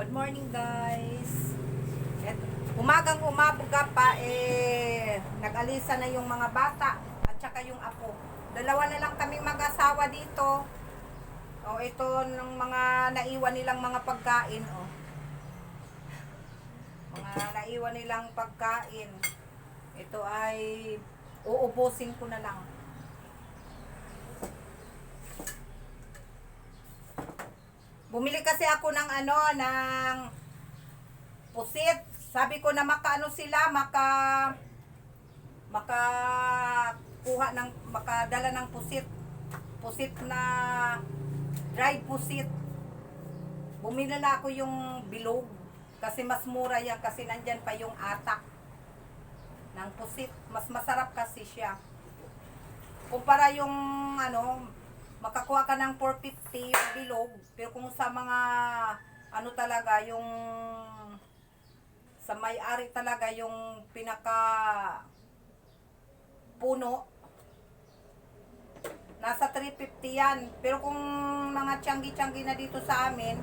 Good morning guys. Et, umagang umabuga pa eh nag-alisa na yung mga bata at saka yung apo. Dalawa na lang kaming mag-asawa dito. O ito ng mga naiwan nilang mga pagkain oh. Mga naiwan nilang pagkain. Ito ay uubusin ko na lang. Bumili kasi ako ng ano, ng pusit. Sabi ko na makaano sila, maka maka kuha ng makadala ng pusit. Pusit na dried pusit. Bumili na ako yung bilog kasi mas mura yan kasi nandyan pa yung atak ng pusit. Mas masarap kasi siya. Kumpara yung ano, makakuha ka ng 450 yung bilog, pero kung sa mga ano talaga yung sa may-ari talaga yung pinaka puno nasa 350 yan. Pero kung mga tiyanggi-tiyanggi na dito sa amin,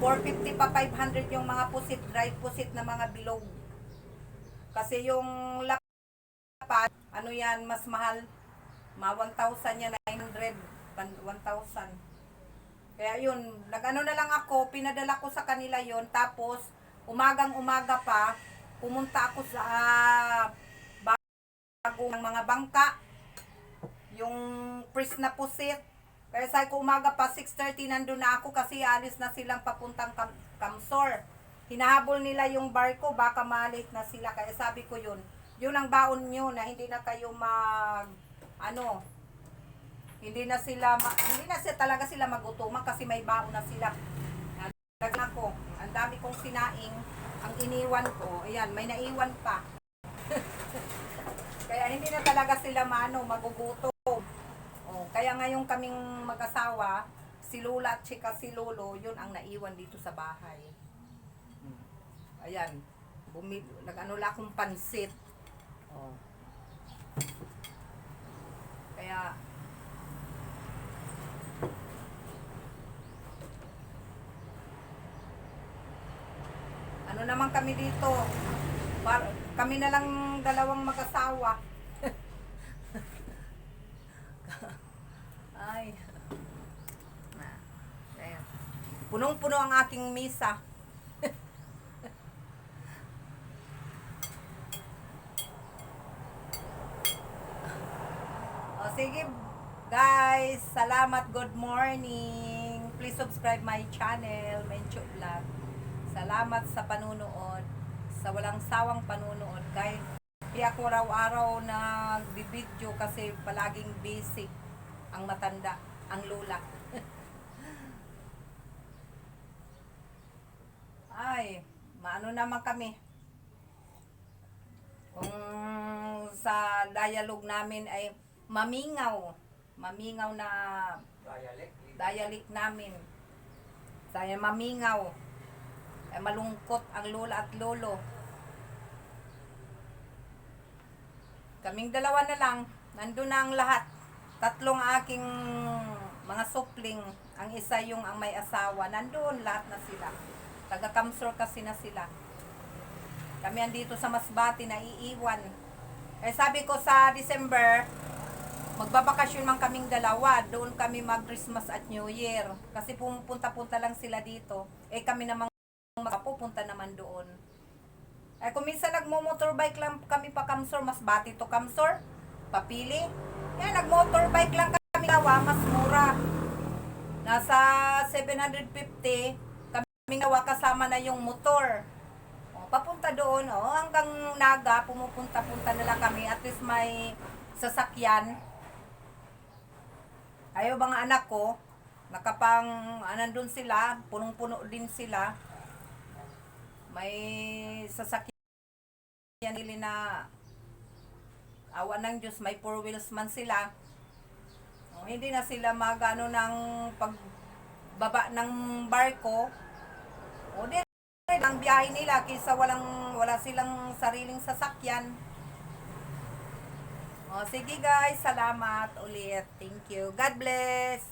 450 pa 500 yung mga pusit, dry pusit na mga bilog. Kasi yung lapat, ano yan, mas mahal. Ma 1,000 yan, 900, 1,000. Kaya yun, nag-ano na lang ako, pinadala ko sa kanila yon tapos umagang umaga pa, pumunta ako sa ah, bagong mga bangka, yung press na pusit. Kaya sabi ko umaga pa, 6.30 nandun na ako kasi alis na silang papuntang Kam Kamsor. Hinahabol nila yung barko, baka malit na sila. Kaya sabi ko yun, yun ang baon nyo na hindi na kayo mag, ano, hindi na sila, hindi na sila talaga sila magutuman kasi may baon na sila. Naglag ako, ang dami kong sinaing, ang iniwan ko, ayan, may naiwan pa. Kaya hindi na talaga sila mano magugutom. Oh, kaya ngayon kaming mag-asawa, si Lula at chika si Lolo, yun ang naiwan dito sa bahay. Ayan, bumil, nag-ano lang akong pansit. Oh. Kaya, ano naman kami dito, par, kami na lang dalawang mag-asawa. Ay. Punong-puno ang aking misa. o sige, guys. Salamat. Good morning. Please subscribe my channel, Mencho Vlog. Salamat sa panunood. Sa walang sawang panunood. Kahit hindi ako araw-araw nagbibideo kasi palaging busy ang matanda, ang lula. Ay, maano naman kami. Kung sa dialogue namin ay mamingaw. Mamingaw na Dialect. dialect namin. Saya mamingaw. Ay malungkot ang lola at lolo. Kaming dalawa na lang. Nandun na ang lahat. Tatlong aking mga supling. Ang isa yung ang may asawa. Nandun lahat na sila. Taga Kamsor kasi na sila. Kami andito sa Masbati na iiwan. Eh sabi ko sa December, magbabakasyon man kaming dalawa. Doon kami mag-Christmas at New Year. Kasi pumunta-punta lang sila dito. Eh kami namang mapupunta naman doon. Eh kung minsan nagmo-motorbike lang kami pa Kamsor, mas bati to Kamsor, papili. Yan, nag-motorbike lang kami nawa, mas mura. Nasa 750, kami nawa kasama na yung motor. O, papunta doon, oh, hanggang Naga, pumupunta-punta na lang kami. At least may sasakyan. Ayaw mga anak ko, nakapang, anandun sila, punong-puno din sila. May sasakyan nila na awa ng Diyos, may four wheels man sila. O, hindi na sila magano ng pagbaba ng barko. O di ang biyahe nila kaysa walang wala silang sariling sasakyan. O sige guys, salamat ulit. Thank you. God bless.